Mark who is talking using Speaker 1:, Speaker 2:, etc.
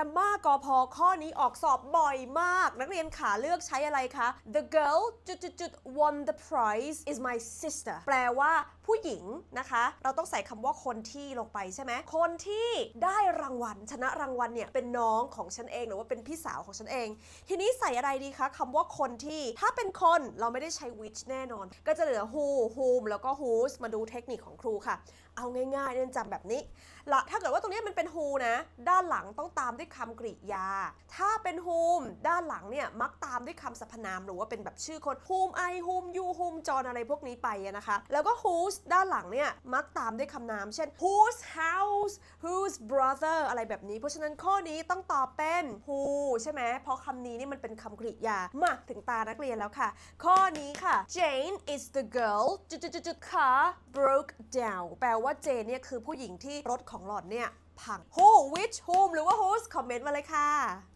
Speaker 1: grammar กพข้อนี้ออกสอบบ่อยมาก นักเรียนขาเลือกใช้อะไรคะ the girl จุดจุดจุด won the prize is my sister แปลว่าผู้หญิงนะคะ เราต้องใส่คำว่าคนที่ลงไปใช่ไหม คนที่ได้รางวัล ชนะรางวัลเนี่ย เป็นน้องของฉันเองหรือว่าเป็นพี่สาวของฉันเอง ทีนี้ใส่อะไรดีคะคำว่าคนที่ถ้าเป็นคนเราไม่ได้ใช้ which แน่นอน ก็จะเหลือ who whom แล้วก็ whose มาดูเทคนิคของครูค่ะ เอาง่ายๆเรียนจำแบบนี้ละถ้าเกิดว่าตรงนี้มันเป็น who นะ ด้านหลังต้องตามด้วยคำกริยา ถ้าเป็น whom ด้านหลังเนี่ยมักตามด้วยคำสรรพนามหรือว่าเป็นแบบชื่อคน whom I whom you whom John อะไรพวกนี้ไปนะคะ แล้วก็ whose ด้านหลังเนี่ยมักตามด้วยคำนาม เช่น whose house brother อะไรแบบนี้ เพราะฉะนั้นข้อนี้ต้องตอบเป็น who ใช่ไหมเพราะคำนี้นี่มันเป็นคำกริยา มาถึงตานักเรียนแล้วค่ะ ข้อนี้ค่ะ Jane is the girl จุดจุดๆๆขา broke down แปลว่า Jane เนี่ยคือผู้หญิงที่รถของหล่อนเนี่ยพัง who which whom หรือว่า whose คอมเมนต์มาเลยค่ะ